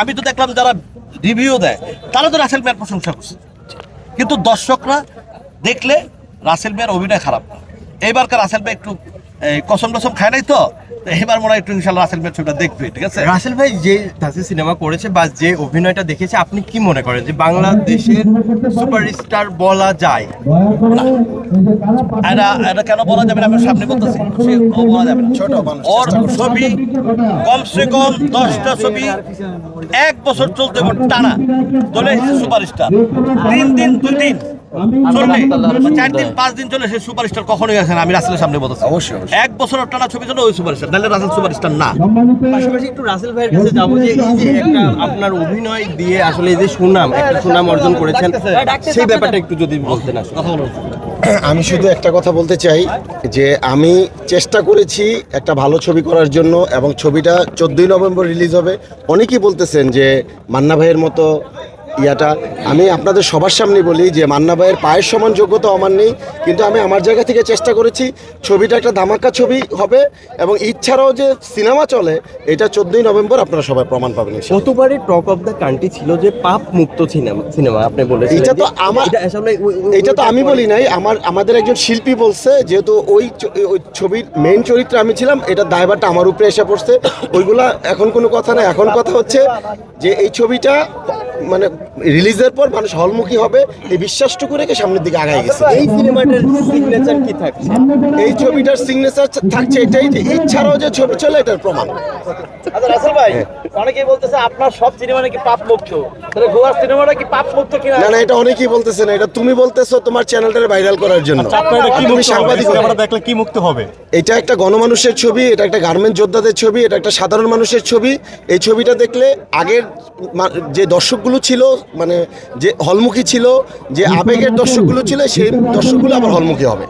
আমি তো দেখলাম যারা রিভিউ দেয়, তারা তো রাসেল মিয়ার প্রশংসা করছে। কিন্তু দর্শকরা দেখলে রাসেল মিয়ার অভিনয় খারাপ এইবারকার রাসেল মিয়া একটু কসম টসম খায় নাই তো? তো এবার মনে হয় একটু ইনশাল্লাহ রাসেল মিয়ার ছবিটা দেখবে ঠিক আছে? রাসেল ভাই যে ধাসি সিনেমা করেছে বা যে অভিনয়টা দেখেছে আপনি কি মনে করেন যে বাংলাদেশের সুপারস্টার বলা যায়? এটা এটা কেন বলা যাবে না? আমি সামনে বলতেছি সে বলা যাবে না। ছোট ওর ছবি কমসে কম দশটা ছবি এক বছর চলতে টানা। চলে সুপারস্টার। তিন দিন দুই দিন। চার দিন পাঁচ দিন চলে সে সুপারস্টার কখনোই আমি রাসেলের সামনে বলতেছি অবশ্যই। এক বছর টানা ছবি ওই সুপারস্টার নাহলে রাসেল সুপারস্টার না। পাশাপাশি একটু রাসেল ভাইয়ের কাছে যাব যে এই যে একটা আপনার অভিনয় দিয়ে আসলে এই যে সুনাম একটা সুনাম অর্জন করেছেন সেই ব্যাপারটা একটু যদি বলতেন আসলে। কথা বলুন। আমি শুধু একটা কথা বলতে চাই যে আমি চেষ্টা করেছি একটা ভালো ছবি করার জন্য এবং ছবিটা চোদ্দোই নভেম্বর রিলিজ হবে। অনেকেই বলতেছেন যে মান্না ভাইয়ের মতো ইয়াটা। আমি আপনাদের সবার সামনে বলি যে মান্না ভাইয়ের পায়ের সমান যোগ্যতা আমার নেই কিন্তু আমি আমার জায়গা থেকে চেষ্টা করেছি ছবিটা একটা ধামাকা ছবি হবে এবং ইচ্ছারাও যে সিনেমা চলে এটা চোদ্দোই নভেম্বর আপনারা সবাই প্রমাণ পাবেন। গতবারে টক অফ দ্য কান্ট্রি ছিল যে পাপ মুক্ত সিনেমা সিনেমা আপনি বলেছেন এটা তো আমার- এটা তো আমি বলি নাই আমার আমাদের একজন শিল্পী বলছে যেহেতু ওই ওই ছবির মেন চরিত্রে আমি ছিলাম এটা দায়ভারটা আমার উপরে এসে পড়ছে। ওইগুলা এখন কোনো কথা না এখন কথা হচ্ছে যে এই ছবিটা মানে রিলিজের পর মানুষ হলমুখী হবে এই বিশ্বাসটুকু রেখে সামনের দিকে আগায় গেছে। এই সিনেমাটার সিগনেচার কি থাকছে? এই ছবিটার সিগনেচার থাকছে এটাই যে ইচ্ছারও যে ছবি চলে এটার প্রমাণ। আচ্ছা রাসেল ভাই অনেকেই বলতেছে আপনার সব সিনেমা নাকি পাপ মুক্ত তাহলে গোয়ার সিনেমাটা কি পাপ মুক্ত কিনা? না না এটা অনেকেই বলতেছে না এটা তুমি বলতেছো তোমার চ্যানেলটারে ভাইরাল করার জন্য। তুমি সাংবাদিক হয়ে। দেখলে কি মুক্ত হবে? এটা একটা গণমানুষের ছবি এটা একটা গার্মেন্ট যোদ্ধাদের ছবি এটা একটা সাধারণ মানুষের ছবি। এই ছবিটা দেখলে আগের যে দর্শকগুলো ছিল মানে যে হলমুখী ছিল যে আবেগের দর্শকগুলো ছিল সেই দর্শকগুলো আবার হলমুখী হবে